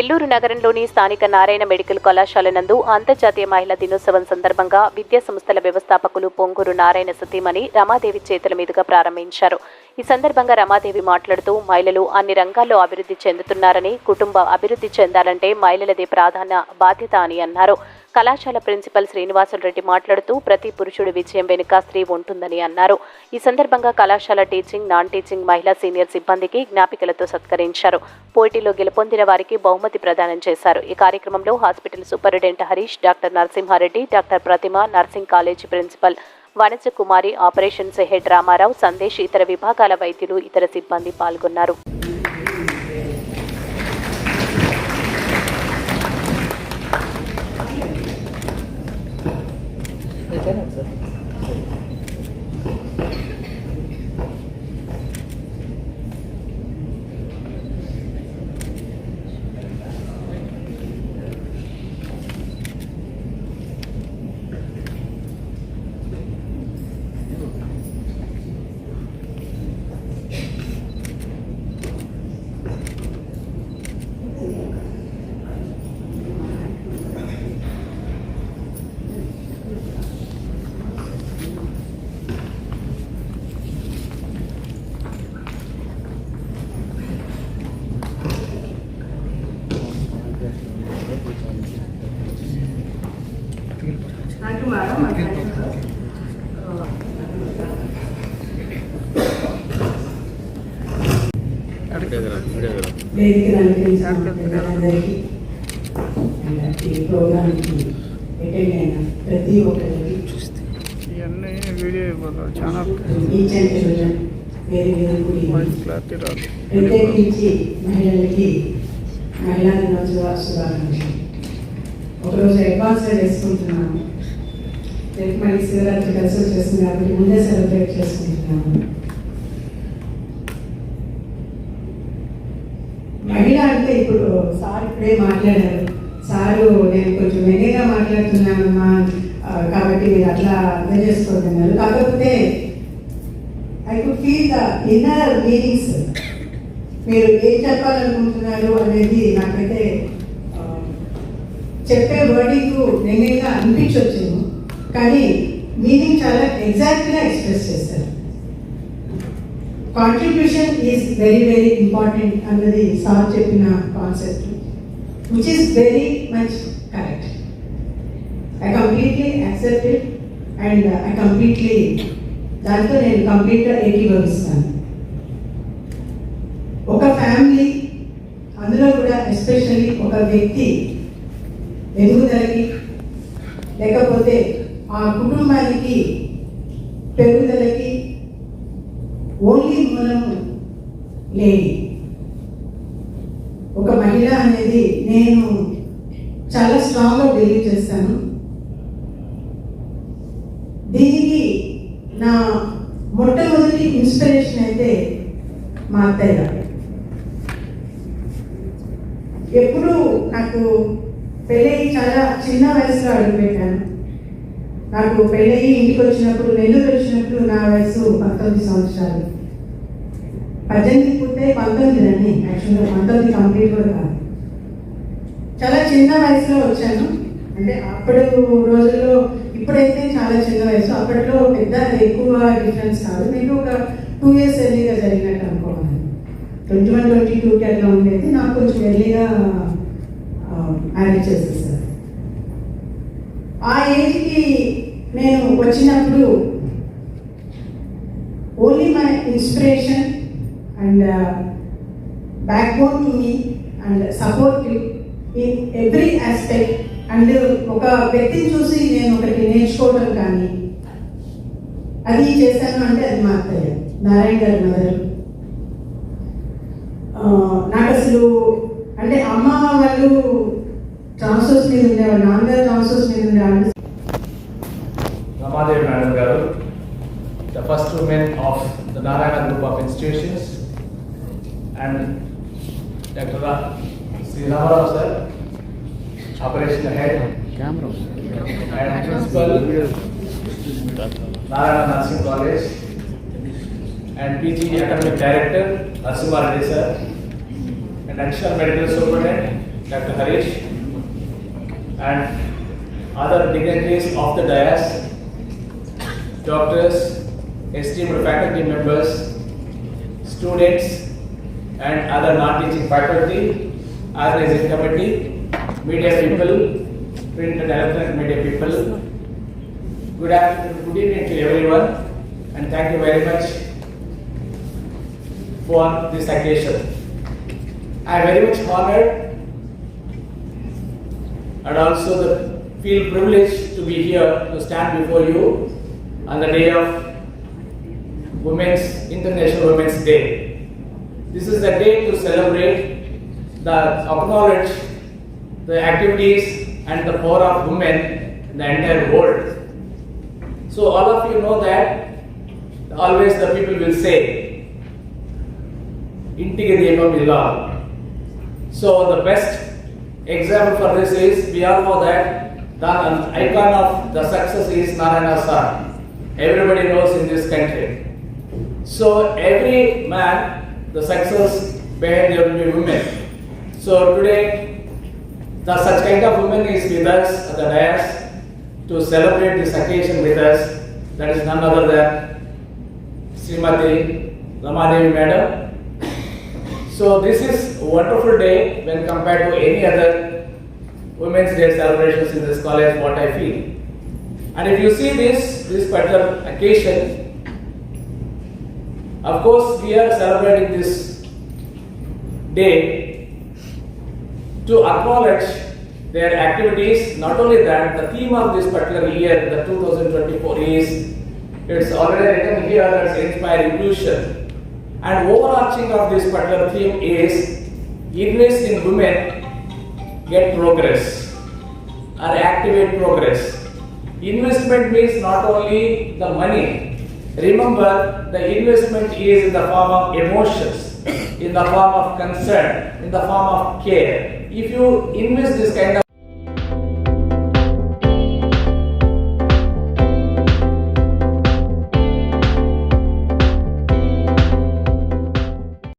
నెల్లూరు నగరంలోని స్థానిక నారాయణ మెడికల్ కళాశాల నందు అంతర్జాతీయ మహిళా దినోత్సవం సందర్భంగా విద్యా సంస్థల వ్యవస్థాపకులు పొంగూరు నారాయణ సతీమణి రమాదేవి చేతుల మీదుగా ప్రారంభించారు. ఈ సందర్భంగా రమాదేవి మాట్లాడుతూ మహిళలు అన్ని రంగాల్లో అభివృద్ధి చెందుతున్నారని కుటుంబ అభివృద్ధి చెందాలంటే మహిళలదే ప్రధాన బాధ్యత అని అన్నారు. కళాశాల ప్రిన్సిపల్ శ్రీనివాసులు రెడ్డి మాట్లాడుతూ ప్రతి పురుషుడి విజయం వెనుక స్త్రీ ఉంటుందని అన్నారు. ఈ సందర్భంగా కళాశాల టీచింగ్ నాన్ టీచింగ్ మహిళా సీనియర్ సిబ్బందికి జ్ఞాపికలతో సత్కరించారు. పోటీలో గెలుపొందిన వారికి బహుమతి ప్రదానం చేశారు. ఈ కార్యక్రమంలో hospital superintendent Harish doctor Narasimha Reddy doctor Pratima nursing college principal Vanaja Kumari operations head Ramarao Sandesh ఇతర విభాగాల వైద్యులు ఇతర సిబ్బంది పాల్గొన్నారు. ప్రతి ఒక్కరికి ఇవన్నీ వీడియో ఇవ్వాలి చాలా క్లారిటీ రాదు ప్రత్యేకించి మహిళలకి మహిళా దినోత్సవ శుభాకాంక్షలు ఒకరోజు అడ్వాన్స్గా చేసుకుంటున్నాము రేపు మళ్ళీ శివరాత్రి కలిసి వచ్చేస్తుంది కాబట్టి ముందే సెలబ్రేట్ చేసుకుంటున్నాము. మహిళ అంటే ఇప్పుడు సార్ ఇప్పుడే మాట్లాడారు. సారు నేను కొంచెం మెల్లిగా మాట్లాడుతున్నానమ్మా కాబట్టి మీరు అట్లా అర్థం చేసుకోదన్నారు కాకపోతే I could feel the inner meanings మీరు ఏం చెప్పాలనుకుంటున్నారు అనేది నాకైతే చెప్పే వర్డింగ్ నేనేగా అనిపించవచ్చు కానీ మీనింగ్ చాలా ఎగ్జాక్ట్గా ఎక్స్ప్రెస్ చేస్తారు. Contribution is very very important అన్నది సార్ చెప్పిన concept which is very much correct I completely accepted and I completely దాంతో నేను కంప్లీట్గా ఏకీభవిస్తాను. ఒక ఫ్యామిలీ అందులో కూడా ఎస్పెషల్లీ ఒక వ్యక్తి ఎదుగుదలకి లేకపోతే ఆ కుటుంబానికి పెరుగుదలకి ఓన్లీ మూలము లేని ఒక మహిళ అనేది నేను చాలా స్ట్రాంగ్గా బిలీవ్ చేస్తాను. దీనికి నా మొట్టమొదటి ఇన్స్పిరేషన్ అయితే మా అత్తయ్య గారు. ఎప్పుడు నాకు పెళ్ళి చాలా చిన్న వయసులో అడుగుపెట్టాను. నాకు పెళ్ళయి ఇంటికి వచ్చినప్పుడు నెల్లూరు వచ్చినప్పుడు నా వయసు పంతొమ్మిది సంవత్సరాలు. పద్దెనిమిది పుట్టే పంతొమ్మిది అండి యాక్చువల్గా పంతొమ్మిది కంప్లీట్ కూడా కాదు. చాలా చిన్న వయసులో వచ్చాను. అంటే అప్పుడు రోజుల్లో ఇప్పుడైతే చాలా చిన్న వయసు. అప్పట్లో పెద్ద ఎక్కువ డిఫరెన్స్ కాదు. నేను ఒక టూ ఇయర్స్ ఎర్లీగా జరిగినట్టు అనుకోవాలి. ట్వంటీ వన్ ట్వంటీ టూకి అట్లా ఉండేది. నాకు కొంచెం ఎర్లీగా మ్యారేజ్ చేసేసారు. ఆ ఏజ్కి నేను వచ్చినప్పుడు only my inspiration and backbone to me and support in every aspect and ఒక వ్యక్తిని చూసి నేను ఒకటి నేర్చుకోవడం కానీ అది చేశాను అంటే అది మా అత్తయ్య నారాయణ గారి మదర్. నాకు అసలు అంటే అమ్మ వాళ్ళు ట్రాన్స్ఫర్స్ మీద ఉండేవాళ్ళు నాన్నగారు ట్రాన్స్ఫర్స్ మీద ఉండేవాళ్ళు Mahadev Madam Garu, the first woman of the Narayana Group of Institutions, and Dr. Sri Ramarao sir, operational head, Camera. and principal Narayana Nursing College, and PG Academic Director Asuma sir, and National medical superintendent Dr. Harish, and other dignitaries of the dais doctors, esteemed faculty members, students, and other non-teaching faculty, organizing committee, media people, print and electronic media people. Good afternoon, good evening to everyone, and thank you very much for this occasion. I am very much honored and also the, feel privileged to be here to stand before you on the day of Women's International Women's Day. This is the day to celebrate the acknowledge the activities and the power of women in the entire world. So all of you know that always the people will say Intigriyamam Illa. So the best example for this is we all know that the icon of the success is Narayana Sar. Everybody knows in this country. So every man, the success behind there will be women. So today, the such kind of woman is with us at the dais to celebrate this occasion with us. That is none other than Srimati Ramadevi Madam. So this is a wonderful day when compared to any other Women's Day celebrations in this college, what I feel. And if you see this, this particular occasion, of course, we are celebrating this day to acknowledge their activities. Not only that, the theme of this particular year, the 2024 is, it's already written here, it's inspire inclusion. And overarching of this particular theme is invest in women, get progress or activate progress. Investment means not only the money. Remember, the investment is in the form of emotions, in the form of concern, in the form of care. If you invest this kind of